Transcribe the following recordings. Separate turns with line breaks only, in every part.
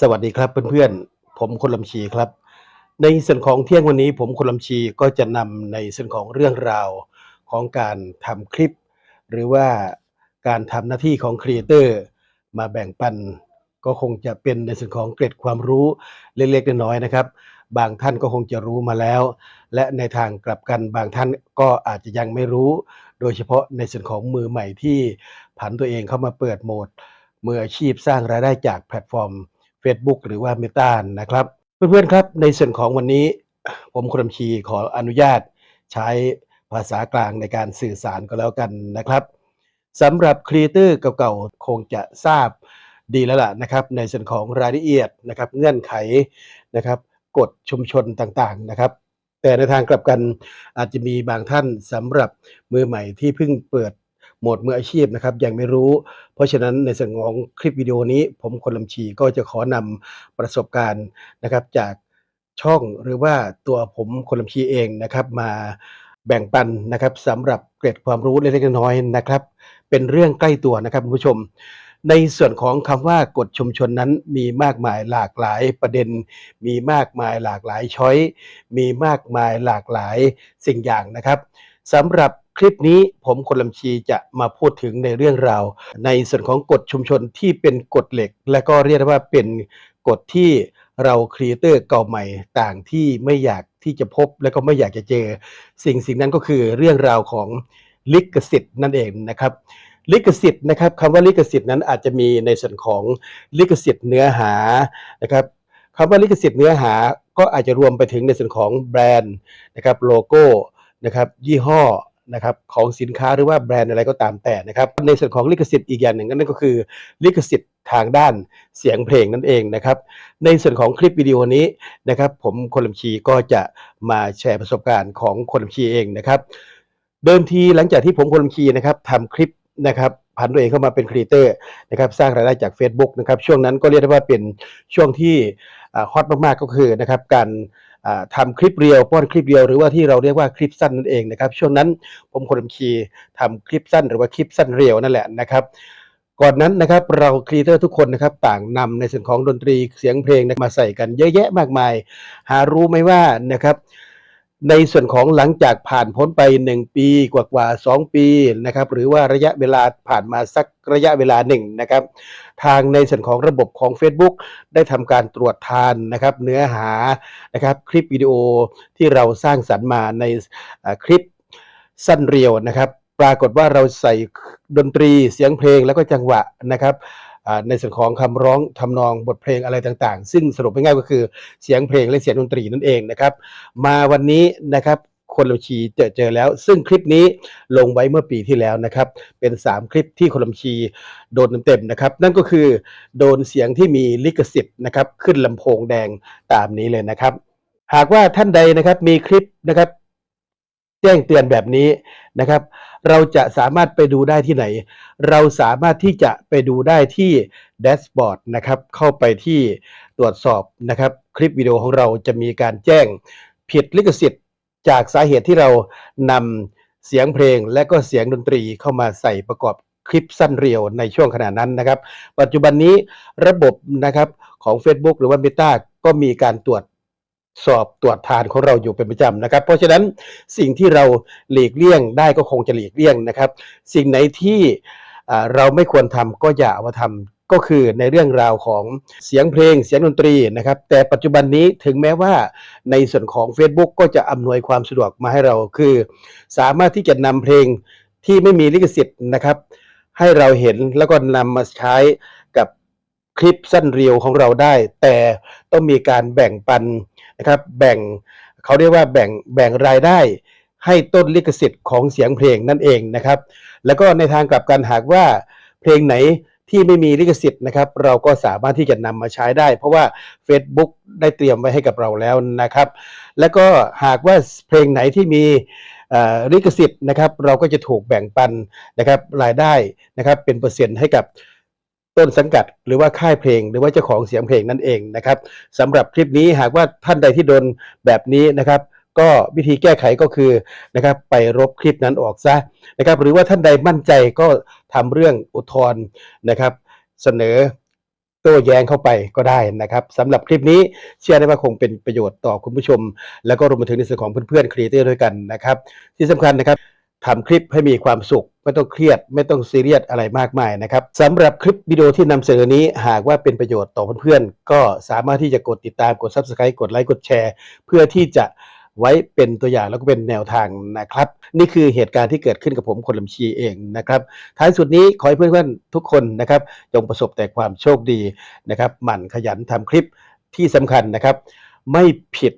สวัสดีครับเพื่อนๆ ผมคนลำชีครับ ในส่วนของเที่ยงวันนี้ผมคนลำชีก็จะนำในส่วนของเรื่องราวของการทำคลิป หรือว่าการทำหน้าที่ของครีเอเตอร์มาแบ่งปัน ก็คงจะเป็นในส่วนของเกร็ดความรู้เล็กๆน้อยๆนะครับ บางท่านก็คงจะรู้มาแล้ว และในทางกลับกันบางท่านก็อาจจะยังไม่รู้ โดยเฉพาะในส่วนของมือใหม่ที่ผันตัวเองเข้ามาเปิดโหมดมืออาชีพสร้างรายได้จากแพลตฟอร์ม Facebook หรือว่า Meta นะครับ เพื่อนๆครับในส่วนของวันนี้ผมคุณลำชีขออนุญาตใช้ภาษากลางในการสื่อสารก็แล้วกันนะครับสำหรับครีเอเตอร์เก่าๆ คงจะทราบดีแล้วล่ะนะครับ ในส่วนของรายละเอียดนะครับ เงื่อนไขนะครับกฎชุมชนต่างๆนะครับ แต่ในทางกลับกันอาจจะมีบางท่านสำหรับมือใหม่ที่เพิ่งเปิด โหมดมืออาชีพนะครับยังไม่รู้ เพราะฉะนั้นในส่วนของคลิปวิดีโอนี้ ผมคนลำชีก็จะขอนำประสบการณ์นะครับจากช่องหรือว่าตัวผมคนลำชีเองนะครับมาแบ่งปันนะครับสำหรับเกร็ดความรู้เล็กๆน้อยๆนะครับ เป็นเรื่องใกล้ตัวนะครับคุณผู้ชม ในส่วนของคำว่ากฎชุมชนนั้นมีมากมายหลากหลายประเด็น มีมากมายหลากหลายช้อย มีมากมายหลากหลายสิ่งอย่างนะครับสำหรับ คลิปนี้ผมคนลำชีจะมาพูดถึงในเรื่องราว ในส่วนของกฎชุมชนที่เป็นกฎเหล็ก และก็เรียกว่าเป็นกฎที่เราครีเอเตอร์เก่าใหม่ต่างที่ไม่อยากที่จะพบและก็ไม่อยากจะเจอ สิ่งสิ่งนั้นก็คือเรื่องราวของลิขสิทธิ์นั่นเองนะครับลิขสิทธิ์นะครับคำว่าลิขสิทธิ์นั้นอาจจะมีในส่วนของลิขสิทธิ์เนื้อหานะครับคำว่าลิขสิทธิ์เนื้อหาก็อาจจะรวมไปถึงในส่วนของแบรนด์นะครับโลโก้นะครับยี่ห้อ นะครับของสินค้าหรือว่าแบรนด์อะไรก็ตามแต่นะครับในส่วนของลิขสิทธิ์อีกอย่างหนึ่งนั่นก็คือลิขสิทธิ์ทางด้านเสียงเพลงนั่นเองนะครับในส่วนของคลิปวิดีโอนี้นะครับผมคนลำชีก็จะมาแชร์ประสบการณ์ของคนลำชีเองนะครับเดิมทีหลังจากที่ผมคนลำชีนะครับทำคลิปนะครับผันตัวเองเข้ามาเป็นครีเอเตอร์นะครับสร้างรายได้จาก Facebook นะครับช่วงนั้นก็เรียกได้ว่าเป็นช่วงที่ฮอตมากๆก็คือนะครับการ ทำทำคลิปเรียวป้อนคลิปเรียวหรือว่าที่เราเรียกว่าคลิปสั้นนั่นเองนะครับ ช่วงนั้นผมคนลำชีทำคลิปสั้นหรือว่าคลิปสั้นเรียวนั่นแหละนะครับก่อนนั้นนะครับเราครีเอเตอร์ทุกคนนะครับต่างนำในส่วนของดนตรีเสียงเพลงมาใส่กันเยอะแยะมากมาย หารู้ไหมว่านะครับ ในส่วนของหลังจากผ่านพ้นไป 1 ปีกว่าๆ2ปีนะครับหรือว่าระยะเวลาผ่านมาสักระยะเวลาหนึ่งนะครับ ทางในส่วนของระบบของ Facebook ได้ทำการตรวจทานนะครับ เนื้อหานะครับคลิปวิดีโอที่เราสร้างสรรค์มาในคลิปสั้นเรียวนะครับ ปรากฏว่าเราใส่ดนตรีเสียงเพลงแล้วก็จังหวะนะครับ ในส่วนของคำร้องทำนองบทเพลงอะไรต่างๆ ซึ่งสรุปง่ายๆก็คือเสียงเพลงและเสียงดนตรีนั่นเองนะครับ มาวันนี้นะครับคนลำชีเจอเจอแล้ว ซึ่งคลิปนี้ลงไว้เมื่อปีที่แล้วนะครับ เป็น 3 คลิปที่คนลำชีโดนเต็มๆนะครับ นั่นก็คือโดนเสียงที่มีลิขสิทธิ์นะครับ ขึ้นลำโพงแดงตามนี้เลยนะครับ หากว่าท่านใดนะครับมีคลิปนะครับ จ้งเตือนแบบนี้นะครับ เราจะสามารถไปดูได้ที่ไหน เราสามารถที่จะไปดูได้ที่แดชบอร์ดนะครับเข้าไปที่ตรวจสอบนะครับ คลิปวิดีโอของเราจะมีการแจ้งผิดลิขสิทธิ์ จากสาเหตุที่เรานำเสียงเพลงและก็เสียงดนตรีเข้ามาใส่ประกอบคลิปสั้นเรียวในช่วงขณะนั้นนะครับ ปัจจุบันนี้ระบบนะครับของ Facebook หรือว่า Meta ก็มีการตรวจ สอบตรวจทานของเราอยู่เป็นประจำนะครับ เพราะฉะนั้นสิ่งที่เราหลีกเลี่ยงได้ก็คงจะหลีกเลี่ยงนะครับ สิ่งไหนที่เราไม่ควรทำก็อย่าเอามาทำก็คือในเรื่องราวของเสียงเพลงเสียงดนตรีนะครับ แต่ปัจจุบันนี้ถึงแม้ว่าในส่วนของ Facebook ก็จะอำนวยความสะดวกมาให้เราคือ สามารถที่จะนำเพลงที่ไม่มีลิขสิทธิ์นะครับ ให้เราเห็นแล้วก็นำมาใช้กับคลิปสั้นเรียวของเราได้ แต่ต้องมีการแบ่งปัน นะครับแบ่งเขาเรียกว่าแบ่งแบ่งรายได้ให้ต้นลิขสิทธิ์ของเสียงเพลงนั่นเองนะครับ แล้วก็ในทางกลับกันหากว่าเพลงไหนที่ไม่มีลิขสิทธิ์นะครับเราก็สามารถที่จะนำมาใช้ได้ เพราะว่า Facebook ได้เตรียมไว้ให้กับเราแล้วนะครับ แล้วก็หากว่าเพลงไหนที่มีลิขสิทธิ์นะครับ เราก็จะถูกแบ่งปันนะครับรายได้นะครับเป็นเปอร์เซ็นต์ให้กับ ต้นสังกัด หรือว่าค่ายเพลง หรือว่าเจ้าของเสียงเพลงนั่นเองนะครับสำหรับคลิปนี้หากว่าท่านใดที่โดนแบบนี้นะครับ ก็วิธีแก้ไขก็คือนะครับไปลบคลิปนั้นออกซะนะครับหรือว่าท่านใดมั่นใจก็ทำเรื่องอุทธรณ์นะครับ เสนอโต้แย้งเข้าไปก็ได้นะครับสำหรับคลิปนี้เชื่อได้ว่าคงเป็นประโยชน์ต่อคุณผู้ชม แล้วก็รวมไปถึงในส่วนของเพื่อนๆครีเอเตอร์ด้วยกันนะครับ ที่สำคัญนะครับทำคลิปให้มีความสุข ไม่ต้องเครียดไม่ต้องซีเรียสอะไรมากมายนะครับสำหรับคลิปวิดีโอที่นำเสนอนี้หากว่าเป็นประโยชน์ต่อเพื่อนๆ ก็สามารถที่จะกดติดตามกด Subscribe กดไลค์กดแชร์ เพื่อที่จะไว้เป็นตัวอย่างแล้วก็เป็นแนวทางนะครับ นี่คือเหตุการณ์ที่เกิดขึ้นกับผมคนลำชีเองนะครับ ท้ายสุดนี้ขอให้เพื่อนๆทุกคนนะครับจงประสบแต่ความโชคดีนะครับ หมั่นขยันทำคลิปที่สำคัญนะครับ ไม่ผิด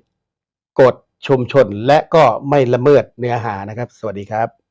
กฎชุมชนและก็ไม่ละเมิดเนื้อหานะครับ สวัสดีครับ